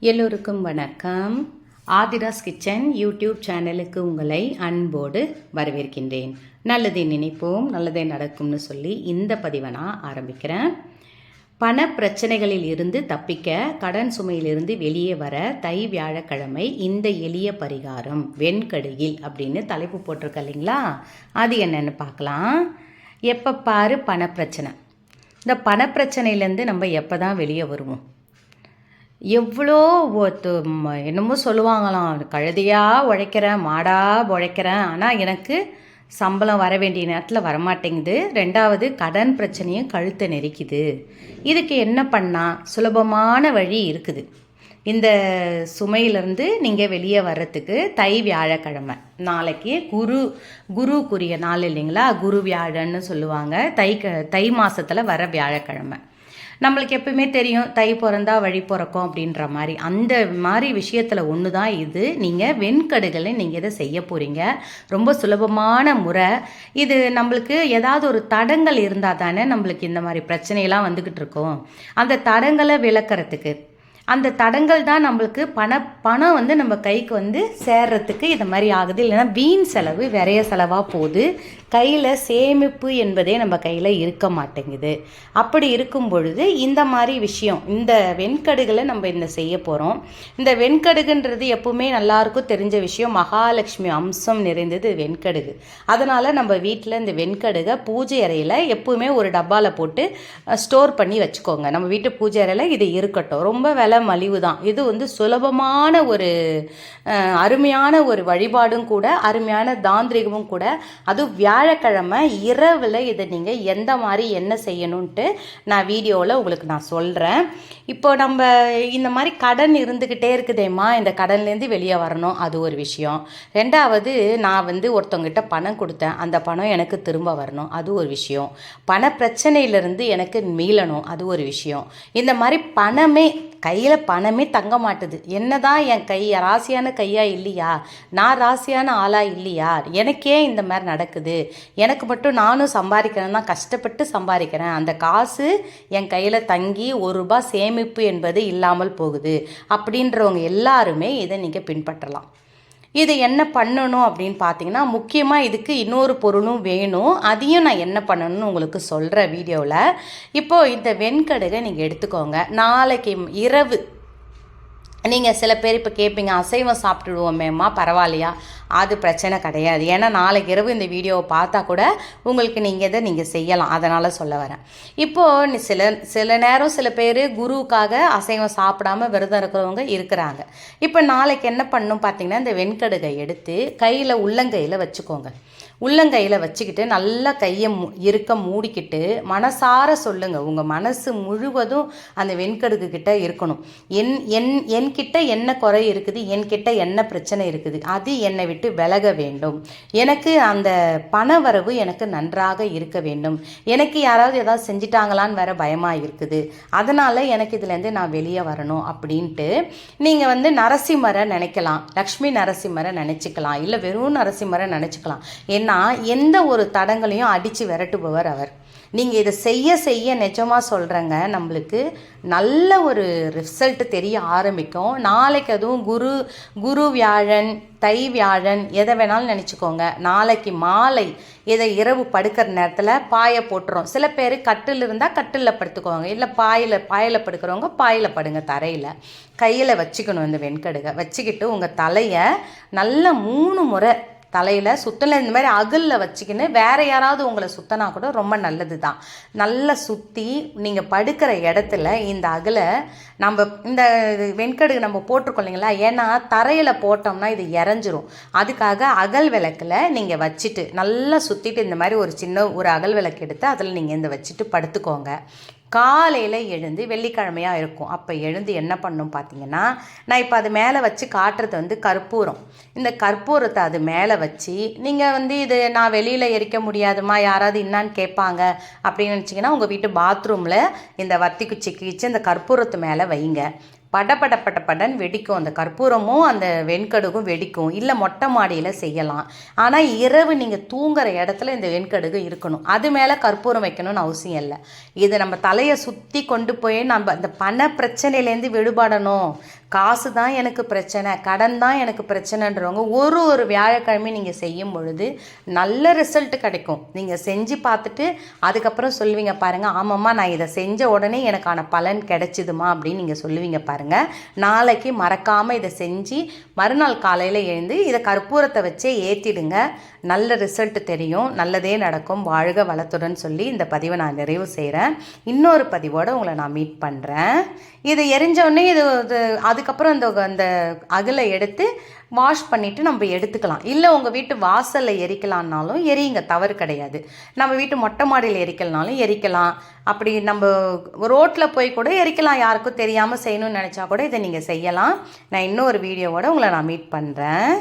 எல்லோருக்கும் வணக்கம். Aadhira's kitchen YouTube சேனலுக்கு உங்களை அன்போடு வரவேற்கின்றேன். நல்லதை நினைப்போம் நல்லதே நடக்கும்னு சொல்லி இந்த பதிவை நான் ஆரம்பிக்கிறேன். பண பிரச்சனைகளில் இருந்து தப்பிக்க கடன் சுமையிலிருந்து வெளியே வர தை வியாழக்கிழமை இந்த எளிய பரிகாரம் வெண்கடுகில் அப்படின்னு தலைப்பு போட்டிருக்க இல்லைங்களா? அது என்னன்னு பார்க்கலாம். எப்போ பாரு பணப்பிரச்சனை. இந்த பணப்பிரச்சனையிலேருந்து நம்ம எப்போ தான் வெளியே வருவோம்? எவ்வளோ ஒத்து- என்னமோ சொல்லுவாங்களாம் கழுதையாக உழைக்கிறேன் மாடாக உழைக்கிறேன் ஆனால் எனக்கு சம்பளம் வர வேண்டிய நேரத்தில் வரமாட்டேங்குது. ரெண்டாவது கடன் பிரச்சனையும் கழுத்தை நெரிக்குது. இதுக்கு என்ன பண்ணால் சுலபமான வழி இருக்குது. இந்த சுமையிலேருந்து நீங்கள் வெளியே வர்றதுக்கு தை வியாழக்கிழமை. நாளைக்கு குரு குருக்குரிய நாள் இல்லைங்களா? குரு வியாழன்னு சொல்லுவாங்க. தை க தை மாதத்தில் வர வியாழக்கிழமை. நம்மளுக்கு எப்பவுமே தெரியும் தை பிறந்தா வழி பிறக்கும் அப்படின்ற மாதிரி. அந்த மாதிரி விஷயத்தில் ஒன்று தான் இது. நீங்கள் வெண்கடுகளை நீங்கள் இதை செய்ய போகிறீங்க ரொம்ப சுலபமான முறை. இது நம்மளுக்கு ஏதாவது ஒரு தடங்கள் இருந்தால் தானே நம்மளுக்கு இந்த மாதிரி பிரச்சனையெல்லாம் வந்துக்கிட்டு இருக்கோம். அந்த தடங்களை விளக்கிறதுக்கு அந்த தடங்கள் தான் நம்மளுக்கு பண பணம் வந்து நம்ம கைக்கு வந்து சேர்றதுக்கு இது மாதிரி ஆகுது. இல்லைன்னா வீண் செலவு விரைய செலவாக போகுது. கையில் சேமிப்பு என்பதே நம்ம கையில் இருக்க மாட்டேங்குது. அப்படி இருக்கும் பொழுது இந்த மாதிரி விஷயம் இந்த வெண்கடுகளை நம்ம இந்த செய்ய போகிறோம் இந்த வெண்கடுகுன்றது எப்பவுமே நல்லாயிருக்கும் தெரிஞ்ச விஷயம். மகாலட்சுமி அம்சம் நிறைந்தது வெண்கடுகு. அதனால் நம்ம வீட்டில் இந்த வெண்கடுகை பூஜை அறையில் எப்பவுமே ஒரு டப்பாவில் போட்டு ஸ்டோர் பண்ணி வச்சுக்கோங்க. நம்ம வீட்டு பூஜை அறையில் இது இருக்கட்டும். ரொம்ப விலை மலிவு தான் இது வந்து சுலபமான ஒரு அருமையான ஒரு வழிபாடும் கூட அருமையான தாந்திரிகமும் கூட. அதுவும் வியாழக்கிழமை இரவில் இதை நீங்கள் எந்த மாதிரி என்ன செய்யணுன்ட்டு நான் வீடியோவில் உங்களுக்கு நான் சொல்கிறேன் இப்போ நம்ம இந்த மாதிரி கடன் இருந்துக்கிட்டே இருக்குதேம்மா இந்த கடன்லேருந்து வெளியே வரணும் அது ஒரு விஷயம். ரெண்டாவது நான் வந்து ஒருத்தவங்கிட்ட பணம் கொடுத்தேன் அந்த பணம் எனக்கு திரும்ப வரணும் அது ஒரு விஷயம். பண பிரச்சனையிலேருந்து எனக்கு மீளணும் அது ஒரு விஷயம். இந்த மாதிரி பணமே கையில் பணமே தங்க மாட்டுது. என்னதான் என் கை ராசியான கையா இல்லையா? நான் ராசியான ஆளா இல்லையா? எனக்கே இந்த மாதிரி நடக்குது. எனக்கு மட்டும் நானும் சம்பாதிக்கிறேன் தான் கஷ்டப்பட்டு சம்பாதிக்கிறேன். அந்த காசு என் கையில் தங்கி ஒரு ரூபாய் சேமிப்பு என்பது இல்லாமல் போகுது. அப்படின்றவங்க எல்லாருமே இதை நீங்கள் பின்பற்றலாம். இது என்ன பண்ணணும் அப்படின்னு பார்த்தீங்கன்னா முக்கியமாக இதுக்கு இன்னொரு பொருளும் வேணும். அதையும் நான் என்ன பண்ணணும்னு உங்களுக்கு சொல்கிறேன் வீடியோவில் இப்போது இந்த வெண்கடுகை நீங்கள் எடுத்துக்கோங்க. நாளைக்கு இரவு நீங்கள் சில பேர் இப்போ கேட்பீங்க அசைவம் சாப்பிட்டுடுவோமேம்மா பரவாயில்லையா? அது பிரச்சனை கிடையாது. ஏன்னா நாளைக்கு இரவு இந்த வீடியோவை பார்த்தா கூட உங்களுக்கு நீங்கள் இதை நீங்கள் செய்யலாம். அதனால் சொல்ல வரேன். இப்போது சில சில நேரம் சில பேர் குருவுக்காக அசைவம் சாப்பிடாம விரதம் இருக்கிறவங்க இருக்கிறாங்க. இப்போ நாளைக்கு என்ன பண்ணணும் பார்த்தீங்கன்னா இந்த வெண்கடுகை எடுத்து கையில் உள்ளங்கையில் வச்சுக்கோங்க. உள்ளங்கையில் வச்சுக்கிட்டு நல்லா கையை மு இருக்க மூடிக்கிட்டு மனசார சொல்லுங்கள் உங்கள் மனசு முழுவதும் அந்த வெண்கடுகு கிட்ட இருக்கணும். என் என் என் என்கிட்ட என்ன குறை இருக்குது என்கிட்ட என்ன பிரச்சனை இருக்குது அது என்னை விட்டு விலக வேண்டும். எனக்கு அந்த பண வரவு எனக்கு நன்றாக இருக்க வேண்டும். எனக்கு யாராவது ஏதாவது செஞ்சிட்டாங்களான்னு வேற பயமாக இருக்குது. அதனால் எனக்கு இதுலேருந்து நான் வெளியே வரணும் அப்படின்ட்டு நீங்கள் வந்து நரசிம்மரை நினைக்கலாம். லக்ஷ்மி நரசிம்மரை நினச்சிக்கலாம். இல்லை வெறும் நரசிம்மரை நினச்சிக்கலாம். ஏன்னா எந்த ஒரு தடங்களையும் அடித்து விரட்டுபவர் அவர். நீங்கள் இதை செய்ய செய்ய நிஜமாக சொல்கிறேங்க நம்மளுக்கு நல்ல ஒரு ரிசல்ட் தெரிய ஆரம்பிக்கும். நாளைக்கு அதுவும் குரு குரு வியாழன் தை வியாழன் எதை வேணாலும் நினச்சிக்கோங்க. நாளைக்கு மாலை இதை இரவு படுக்கிற நேரத்தில் பாயை போட்டுரும் சில பேர் கட்டில் இருந்தால் கட்டிலில் படுத்துக்குவாங்க. இல்லை பாயில் பாயில் படுக்கிறவங்க பாயில் படுங்க தரையில். கையில் வச்சுக்கணும் இந்த வெண்கடுகை. வச்சுக்கிட்டு உங்கள் தலையை நல்லா மூணு முறை தலையில் சுத்தலை இந்த மாதிரி அகலில் வச்சுக்கின்னு வேற யாராவது உங்களை சுத்தனா கூட ரொம்ப நல்லது தான் நல்லா சுற்றி நீங்கள் படுக்கிற இடத்துல இந்த அகலை நம்ம இந்த வெண்கடுகு நம்ம போட்டிருக்கோம் இல்லைங்களா? ஏன்னா தரையில் போட்டோம்னா இது இறஞ்சிரும் அதுக்காக அகல் விளக்கில் நீங்கள் வச்சுட்டு நல்லா சுற்றிட்டு இந்த மாதிரி ஒரு சின்ன ஒரு அகல் விளக்கு எடுத்து அதில் நீங்கள் இந்த வச்சுட்டு படுத்துக்கோங்க. காலையில் எழுந்து வெள்ளிக்கிழமையாக இருக்கும். அப்போ எழுந்து என்ன பண்ணும் பார்த்தீங்கன்னா நான் இப்போ அது மேலே வச்சு காட்டுறது வந்து கற்பூரம். இந்த கற்பூரத்தை அது மேலே வச்சு நீங்கள் வந்து இது நான் வெளியில் எரிக்க முடியாதுமா? யாராவது என்னான்னு கேட்பாங்க அப்படின்னு நினச்சிங்கன்னா உங்கள் வீட்டு பாத்ரூமில் இந்த வத்தி குச்சி கிழிச்சு இந்த கற்பூரத்து மேலே வைங்க. பட பட வெடிக்கும். அந்த கற்பூரமும் அந்த வெண்கடுகும் வெடிக்கும். இல்லை மொட்டை மாடியில் செய்யலாம். ஆனால் இரவு நீங்கள் தூங்குற இடத்துல இந்த வெண்கடுகு இருக்கணும். அது மேலே கற்பூரம் வைக்கணும்னு அவசியம் இல்லை. இது நம்ம தலையை சுற்றி கொண்டு போய் நம்ம அந்த பண பிரச்சனையிலேருந்து விடுபடணும். காசு தான் எனக்கு பிரச்சனை கடன் தான் எனக்கு பிரச்சனைன்றவங்க ஒரு ஒரு வியாழக்கிழமையும் நீங்கள் செய்யும் பொழுது நல்ல ரிசல்ட் கிடைக்கும். நீங்கள் செஞ்சு பார்த்துட்டு அதுக்கப்புறம் சொல்லுவீங்க பாருங்கள் ஆமாம்மா நான் இதை செஞ்ச உடனே எனக்கான பலன் கிடைச்சிதுமா அப்படின்னு நீங்கள் சொல்லுவீங்க பாருங்கள் நாளைக்கு மறக்காமல் இதை செஞ்சு மறுநாள் காலையில் எழுந்து இதை கற்பூரத்தை வச்சே ஏற்றிடுங்க நல்ல ரிசல்ட் தெரியும் நல்லதே நடக்கும். வாழ்க வளத்துடன் சொல்லி இந்த பதிவை நான் நிறைவு செய்கிறேன் இன்னொரு பதிவோடு உங்களை நான் மீட் பண்ணுறேன் இது எரிஞ்சோடனே இது இது அதுக்கப்புறம் அந்த அந்த அகலை எடுத்து வாஷ் பண்ணிவிட்டு நம்ம எடுத்துக்கலாம். இல்லை உங்கள் வீட்டு வாசலில் எரிக்கலான்னாலும் எரியுங்க தவறு கிடையாது. நம்ம வீட்டு மொட்டை மாடியில் எரிக்கலனாலும் எரிக்கலாம். அப்படி நம்ம ரோட்டில் போய் கூட எரிக்கலாம் யாருக்கும் தெரியாமல் செய்யணும்னு நினச்சா கூட இதை நீங்கள் செய்யலாம். நான் இன்னொரு வீடியோவோட உங்களை நான் மீட் பண்ணுறேன்